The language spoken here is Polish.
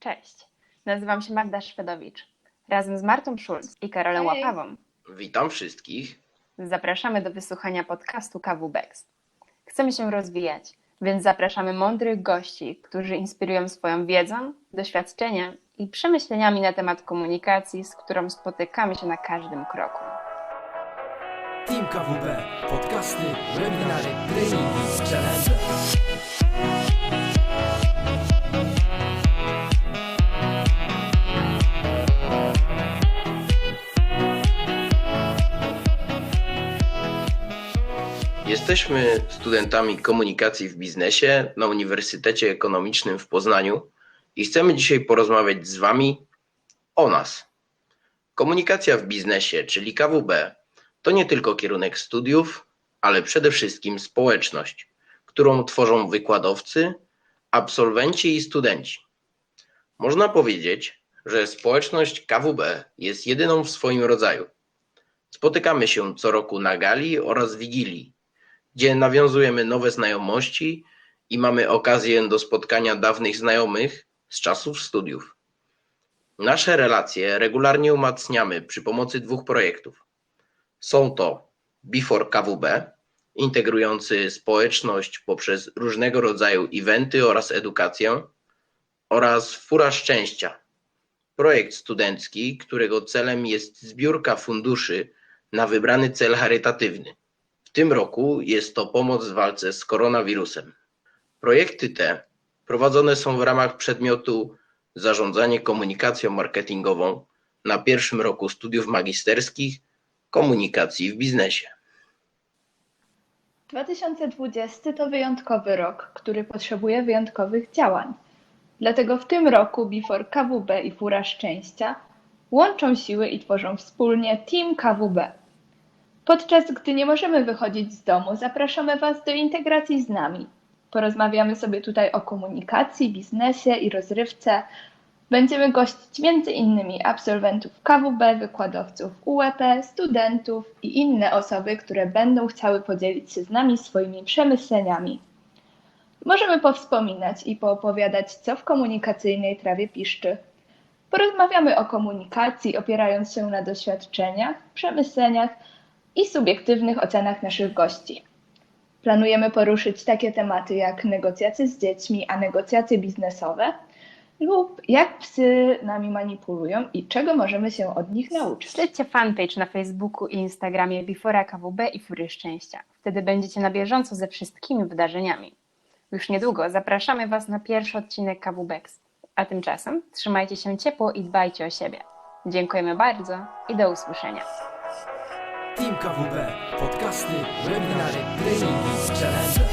Cześć, nazywam się Magda Szwedowicz. Razem z Martą Schulz i Karolem Hej. Łapawą Witam wszystkich. zapraszamy do wysłuchania podcastu KWBEX. Chcemy się rozwijać, więc zapraszamy mądrych gości, którzy inspirują swoją wiedzą, doświadczeniem i przemyśleniami na temat komunikacji, z którą spotykamy się na każdym kroku. Team KWB, podcasty, webinary, treningi, challenge. Jesteśmy studentami komunikacji w biznesie na Uniwersytecie Ekonomicznym w Poznaniu i chcemy dzisiaj porozmawiać z Wami o nas. Komunikacja w biznesie, czyli KWB, to nie tylko kierunek studiów, ale przede wszystkim społeczność, którą tworzą wykładowcy, absolwenci i studenci. Można powiedzieć, że społeczność KWB jest jedyną w swoim rodzaju. Spotykamy się co roku na gali oraz wigilii, gdzie nawiązujemy nowe znajomości i mamy okazję do spotkania dawnych znajomych z czasów studiów. Nasze relacje regularnie umacniamy przy pomocy dwóch projektów. Są to Before KWB, integrujący społeczność poprzez różnego rodzaju eventy oraz edukację, oraz Fura Szczęścia, projekt studencki, którego celem jest zbiórka funduszy na wybrany cel charytatywny. W tym roku jest to pomoc w walce z koronawirusem. Projekty te prowadzone są w ramach przedmiotu Zarządzanie komunikacją marketingową na pierwszym roku studiów magisterskich komunikacji w biznesie. 2020 to wyjątkowy rok, który potrzebuje wyjątkowych działań. Dlatego w tym roku Before KWB i Fura Szczęścia łączą siły i tworzą wspólnie Team KWB. Podczas gdy nie możemy wychodzić z domu, zapraszamy Was do integracji z nami. Porozmawiamy sobie tutaj o komunikacji, biznesie i rozrywce. Będziemy gościć m.in. absolwentów KWB, wykładowców UEP, studentów i inne osoby, które będą chciały podzielić się z nami swoimi przemyśleniami. Możemy powspominać i poopowiadać, co w komunikacyjnej trawie piszczy. Porozmawiamy o komunikacji, opierając się na doświadczeniach, przemyśleniach i subiektywnych ocenach naszych gości. Planujemy poruszyć takie tematy jak negocjacje z dziećmi, a negocjacje biznesowe, lub jak psy nami manipulują i czego możemy się od nich nauczyć. Śledźcie fanpage na Facebooku i Instagramie Before KWB i Fury Szczęścia. Wtedy będziecie na bieżąco ze wszystkimi wydarzeniami. Już niedługo zapraszamy Was na pierwszy odcinek KWBEX. A tymczasem trzymajcie się ciepło i dbajcie o siebie. Dziękujemy bardzo i do usłyszenia. Team KWB, podcasty, webinary, treningi, challenge.